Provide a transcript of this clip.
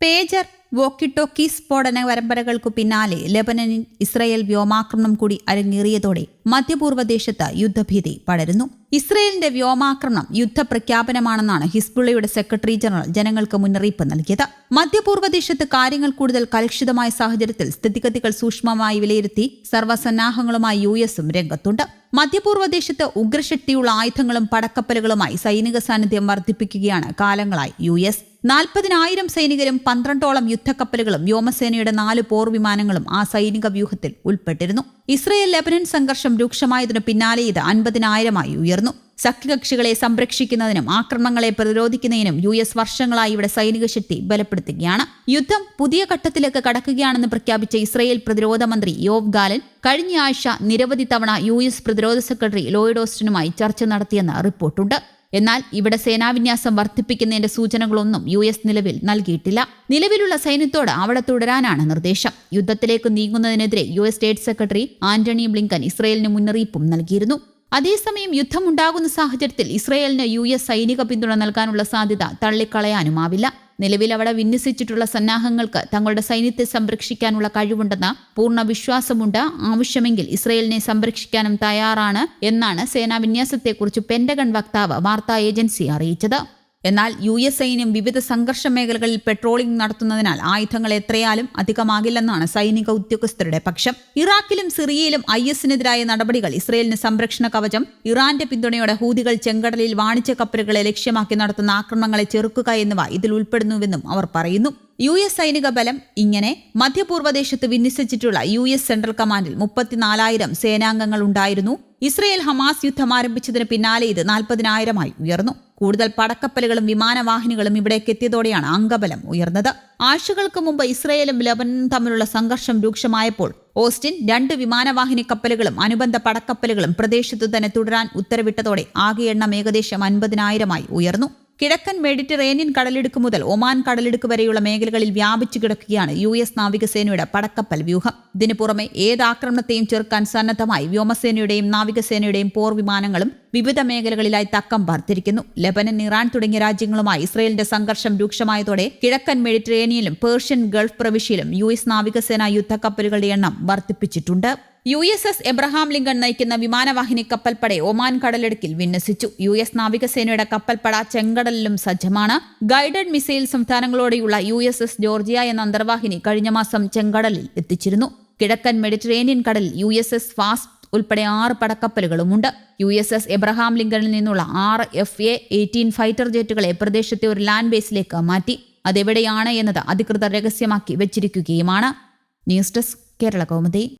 Pager വോക്കിട്ടോക്കി സ്ഫോടന പരമ്പരകൾക്കു പിന്നാലെ ലെബനനിൽ Israel വ്യോമാക്രമണം കൂടി അരങ്ങേറിയതോടെ മധ്യപൂർവ ദേശത്ത് യുദ്ധഭീതി പടരുന്നു. ഇസ്രയേലിന്റെ വ്യോമാക്രമണം യുദ്ധപ്രഖ്യാപനമാണെന്നാണ് ഹിസ്ബുള്ളയുടെ സെക്രട്ടറി ജനറൽ ജനങ്ങൾക്ക് മുന്നറിയിപ്പ് നൽകിയത്. മധ്യപൂർവ ദേശത്ത് കാര്യങ്ങൾ കൂടുതൽ കലുഷിതമായ സാഹചര്യത്തിൽ സ്ഥിതിഗതികൾ സൂക്ഷ്മമായി വിലയിരുത്തി സർവസന്നാഹങ്ങളുമായി യു എസും രംഗത്തുണ്ട്. മധ്യപൂർവ ദേശത്ത് ഉഗ്രശക്തിയുള്ള ആയുധങ്ങളും പടക്കപ്പലുകളുമായി സൈനിക സാന്നിധ്യം വർദ്ധിപ്പിക്കുകയാണ് കാലങ്ങളായി യു എസ്. നാൽപ്പതിനായിരം സൈനികരും പന്ത്രണ്ടോളം യുദ്ധക്കപ്പലുകളും വ്യോമസേനയുടെ നാല് പോർ വിമാനങ്ങളും ആ സൈനിക വ്യൂഹത്തിൽ ഉൾപ്പെട്ടിരുന്നു. ഇസ്രയേൽ ലെബനൻ സംഘർഷം രൂക്ഷമായതിനു പിന്നാലെ ഇത് അൻപതിനായിരമായി ഉയർന്നു. സഖ്യകക്ഷികളെ സംരക്ഷിക്കുന്നതിനും ആക്രമണങ്ങളെ പ്രതിരോധിക്കുന്നതിനും യു എസ് വർഷങ്ങളായി ഇവിടെ സൈനിക ശക്തി ബലപ്പെടുത്തുകയാണ്. യുദ്ധം പുതിയ ഘട്ടത്തിലേക്ക് കടക്കുകയാണെന്ന് പ്രഖ്യാപിച്ച ഇസ്രയേൽ പ്രതിരോധ മന്ത്രി യോവ് ഗാലൻ കഴിഞ്ഞയാഴ്ച നിരവധി തവണ യു എസ് പ്രതിരോധ സെക്രട്ടറി ലോയിഡ് ഓസ്റ്റിനുമായി ചർച്ച നടത്തിയെന്ന് റിപ്പോർട്ടുണ്ട്. എന്നാൽ ഇവിടെ സേനാവിന്യാസം വർദ്ധിപ്പിക്കുന്നതിന്റെ സൂചനകളൊന്നും യു എസ് നിലവിൽ നൽകിയിട്ടില്ല. നിലവിലുള്ള സൈന്യത്തോട് അവിടെ തുടരാനാണ് നിർദ്ദേശം. യുദ്ധത്തിലേക്ക് നീങ്ങുന്നതിനെതിരെ U S state secretary Antony Blinken ഇസ്രയേലിന് മുന്നറിയിപ്പും നൽകിയിരുന്നു. അതേസമയം യുദ്ധമുണ്ടാകുന്ന സാഹചര്യത്തിൽ ഇസ്രയേലിന് യു എസ് സൈനിക പിന്തുണ നൽകാനുള്ള സാധ്യത തള്ളിക്കളയാനുമാവില്ല. നിലവിൽ അവിടെ വിന്യസിച്ചിട്ടുള്ള സന്നാഹങ്ങൾക്ക് തങ്ങളുടെ സൈന്യത്തെ സംരക്ഷിക്കാനുള്ള കഴിവുണ്ടെന്ന പൂർണ വിശ്വാസമുണ്ട്. ആവശ്യമെങ്കിൽ ഇസ്രയേലിനെ സംരക്ഷിക്കാനും തയ്യാറാണ് എന്നാണ് സേനാ വിന്യാസത്തെക്കുറിച്ച് പെന്റഗൺ വക്താവ് വാർത്താ ഏജൻസി അറിയിച്ചത്. എന്നാൽ യു എസ് സൈന്യം വിവിധ സംഘർഷ മേഖലകളിൽ പെട്രോളിംഗ് നടത്തുന്നതിനാൽ ആയുധങ്ങൾ എത്രയാലും അധികമാകില്ലെന്നാണ് സൈനിക ഉദ്യോഗസ്ഥരുടെ പക്ഷം. ഇറാഖിലും സിറിയയിലും ഐ എസിനെതിരായ നടപടികൾ ഇസ്രയേലിന് സംരക്ഷണ കവചം ഇറാന്റെ പിന്തുണയോടെ ഹൂതികൾ ചെങ്കടലിൽ വാണിജ്യ കപ്പലുകളെ ലക്ഷ്യമാക്കി നടത്തുന്ന ആക്രമണങ്ങളെ ചെറുക്കുക എന്നിവ ഇതിൽ ഉൾപ്പെടുന്നുവെന്നും അവർ പറയുന്നു. യു എസ് സൈനിക ബലം ഇങ്ങനെ മധ്യപൂർവദേശത്ത് വിന്യസിച്ചിട്ടുള്ള യു എസ് സെൻട്രൽ കമാൻഡിൽ മുപ്പത്തിനാലായിരം സേനാംഗങ്ങൾ ഉണ്ടായിരുന്നു. ഇസ്രയേൽ ഹമാസ് യുദ്ധം ആരംഭിച്ചതിന് പിന്നാലെ ഇത് നാൽപ്പതിനായിരമായി ഉയർന്നു. കൂടുതൽ പടക്കപ്പലുകളും വിമാനവാഹിനികളും ഇവിടേക്ക് എത്തിയതോടെയാണ് അംഗബലം ഉയർന്നത്. ആഴ്ചകൾക്ക് മുമ്പ് ഇസ്രയേലും ലബനനും തമ്മിലുള്ള സംഘർഷം രൂക്ഷമായപ്പോൾ ഓസ്റ്റിൻ രണ്ട് വിമാനവാഹിനി കപ്പലുകളും അനുബന്ധ പടക്കപ്പലുകളും പ്രദേശത്തു തന്നെ തുടരാൻ ഉത്തരവിട്ടതോടെ ആകെ എണ്ണം ഏകദേശം അൻപതിനായിരമായി ഉയർന്നു. കിഴക്കൻ മെഡിറ്ററേനിയൻ കടലിടുക്ക് മുതൽ ഒമാൻ കടലിടുക്ക് വരെയുള്ള മേഖലകളിൽ വ്യാപിച്ചു കിടക്കുകയാണ് യു എസ് നാവികസേനയുടെ പടക്കപ്പൽ വ്യൂഹം. ഇതിനു പുറമെ ഏത് ആക്രമണത്തെയും ചെറുക്കാൻ സന്നദ്ധമായി വ്യോമസേനയുടെയും നാവികസേനയുടെയും പോർ വിമാനങ്ങളും വിവിധ മേഖലകളിലായി തക്കം പാർത്തിരിക്കുന്നു. ലബനൻ ഇറാൻ തുടങ്ങിയ രാജ്യങ്ങളുമായി ഇസ്രയേലിന്റെ സംഘർഷം രൂക്ഷമായതോടെ കിഴക്കൻ മെഡിറ്ററേനിയനിലും പേർഷ്യൻ ഗൾഫ് പ്രവിശ്യയിലും യു എസ് നാവികസേന യുദ്ധക്കപ്പലുകളുടെ എണ്ണം വർദ്ധിപ്പിച്ചിട്ടുണ്ട്. U S S Abraham Lincoln നയിക്കുന്ന വിമാനവാഹിനി കപ്പൽപ്പടെ ഒമാൻ കടലിടുക്കിൽ വിന്യസിച്ചു. യു എസ് നാവികസേനയുടെ കപ്പൽപ്പട ചെങ്കടലിലും സജ്ജമാണ്. ഗൈഡഡ് മിസൈൽ സംസ്ഥാനങ്ങളോടെയുള്ള യു എസ് എസ് ജോർജിയ എന്ന അന്തർവാഹിനി കഴിഞ്ഞ മാസം ചെങ്കടലിൽ എത്തിച്ചിരുന്നു. കിഴക്കൻ മെഡിറ്ററേനിയൻ കടലിൽ യു എസ് എസ് ഫാസ്റ്റ് ഉൾപ്പെടെ ആറ് പടക്കപ്പലുകളുമുണ്ട്. യു എസ് എസ് എബ്രഹാം ലിങ്കണിൽ നിന്നുള്ള ആറ് എഫ് എ എയ്റ്റീൻ ഫൈറ്റർ ജെറ്റുകളെ പ്രദേശത്തെ ഒരു ലാൻഡ് ബേസിലേക്ക് മാറ്റി. അതെവിടെയാണ് എന്നത് അധികൃതർ രഹസ്യമാക്കി വെച്ചിരിക്കുകയുമാണ്. News desk Kerala Kaumudi.